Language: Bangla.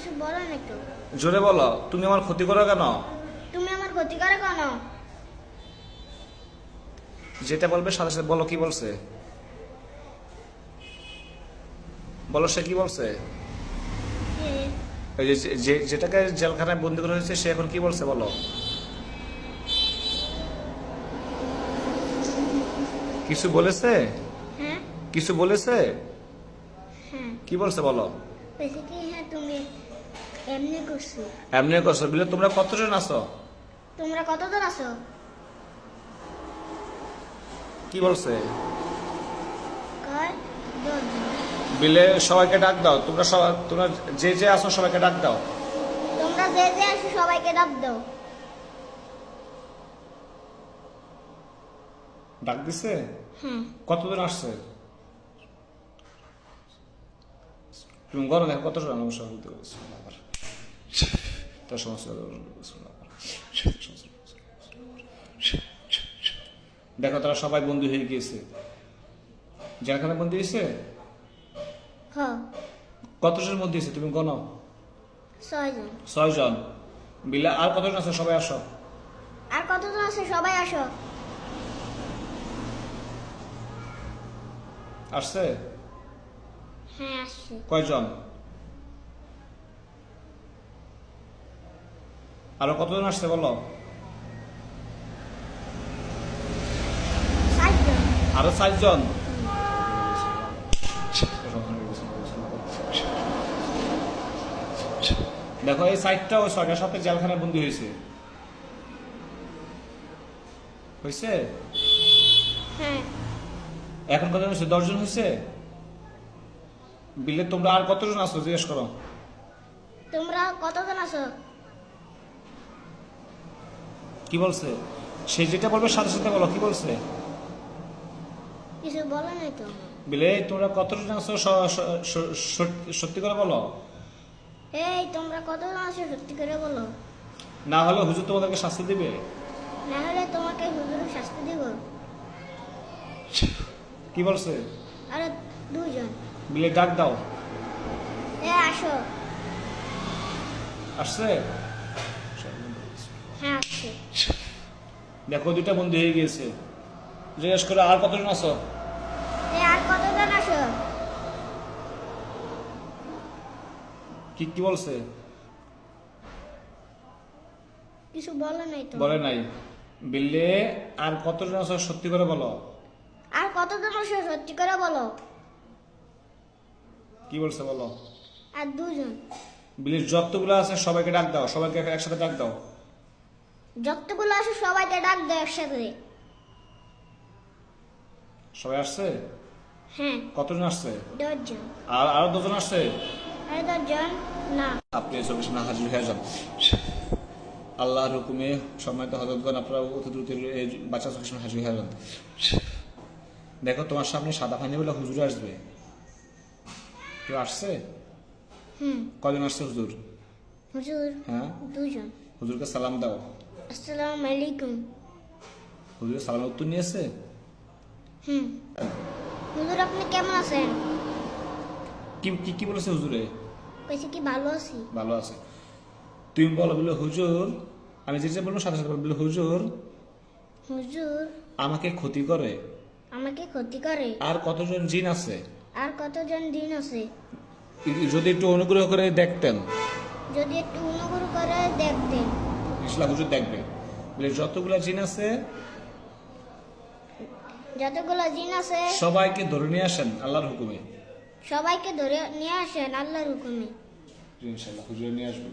কিছু বলো না একটু। জোরে বলো তুমি আমার ক্ষতি করো কেন? তুমি আমার ক্ষতি করে কেন? যেটা বলবে সাথে সাথে বলো কি বলছে। বলো সে কি বলছে? যেটাকে জেলখানায় বন্দি করা হয়েছে সে এখন কি বলছে বলো? কিছু বলেছে? হ্যাঁ। কিছু বলেছে? হ্যাঁ। কি বলছে বলো? এমনি করছ। এমনি করছ? বিলে তোমরা কতজন আছো? তোমরা কতজন আছো? কি বলছে? বিলে সবাইকে ডাক দাও। তোমরা সবাই তোমরা যে যে আছো সবাইকে ডাক দাও। তোমরা যে যে আসো সবাইকে ডাক দাও। ডাক দিছে? কতজন আসছে? তুমি গরম কতজন? সঙ্গে পারছ আবার। তার আবার। দেখো তারা সবাই বন্দী হয়ে গিয়েছে। যেখানে বন্দী হয়েছে? কতজনের মধ্যে হয়েছে? তুমি গণ? ছয়জন ছয় জন। বিলা আর কতজন আছে? সবাই আসো। আর কতজন আছে? সবাই আসো। আসছে? হ্যাঁ আসছে। কয়জন? আরও কতজন আসছে বলো? আরও চারজন? দেখো, এই সাইডটা ওই ছয়টার সাথে জেলখানায় বন্দি হয়েছে। হয়েছে? হ্যাঁ এখন কতজন হয়েছে? দশজন হয়েছে? বিলে তোমরা আর কতজন আছো? জিজ্ঞেস করো। তোমরা কতজন আছো? কি বলছে? সে যেটা বলবে সাথে সাথে বলো কি বলছে? কিছু বলো নাই তো। বিলে তোমরা কতজন আছো? সত্যি করে বলো। এই তোমরা কতজন আছো? সত্যি করে বলো। না হলে হুজুর তোমাদেরকে শাস্তি দিবে? না হলে তোমাকে হুজুর শাস্তি দিব। কি বলছে? আরে দুজন বিলে ডাক দাও। এ আসো। আসছে হ্যাঁ আসছে দেখো দুটা বন্ধু হয়ে গিয়েছে। জিজ্ঞেস করে আর কতজন আছো? আর কতজন কি কি বলছে? কিছু বলো নাই তো। বলে নাই। বিল্লে আর কতজন আছো সত্যি করে বলো। আর কতজন আসো সত্যি করে বলো। কি বলছে বলো। আর দুজন। বিলের যতগুলো আছে সবাইকে ডাক দাও সবাইকে একসাথে ডাক দাও। যতগুলো আসো সবাইকে ডাক দাও একসাথে। সবাই আসছে? হ্যাঁ। কতজন আসছে? দশজন। আর আরও দুজন আসছে? আরে দশজন? না। আপনি চব্বিশ না হাজির হয়ে যান। আল্লাহর হুকুমে সম্মানিত হজরতগণ আপনারা অতি দ্রুত বাচ্চা চব্বিশ হাজির হয়ে যান। দেখো তোমার সামনে সাদা পানি বলে হুজুর আসবে। কেউ আসছে? হুম। কজন আসছে হুজুর? হুজুর হ্যাঁ? দুজন। হুজুরকে সালাম দাও। আসসালামু আলাইকুম। হুজুরের সালাম উত্তর নিয়েছে হুম। হুজুর আপনি কেমন আছেন? কি কি কি বলেছে হুজুরে? কইছে কি ভালো আছি। ভালো আছে। তুমি বলো বলে হুজুর আমি যে যে বলব সাথে সাথে বলব হুজুর হুজুর আমাকে ক্ষতি করে। আমাকে ক্ষতি করে। আর কতজন জিন আছে? আর কতজন জিন আছে? যদি একটু অনুগ্রহ করে দেখতেন। যদি একটু অনুগ্রহ করে দেখতেন। ইসলাম হুজুর দেখবে। বলে যতগুলা জিন আছে যতগুলো জিন আছে সবাইকে ধরে নিয়ে আসেন আল্লাহর হুকুমে। সবাইকে ধরে নিয়ে আসেন আল্লাহর হুকুমে। ইনশাআল্লাহ হুজুর নিয়ে আসবে।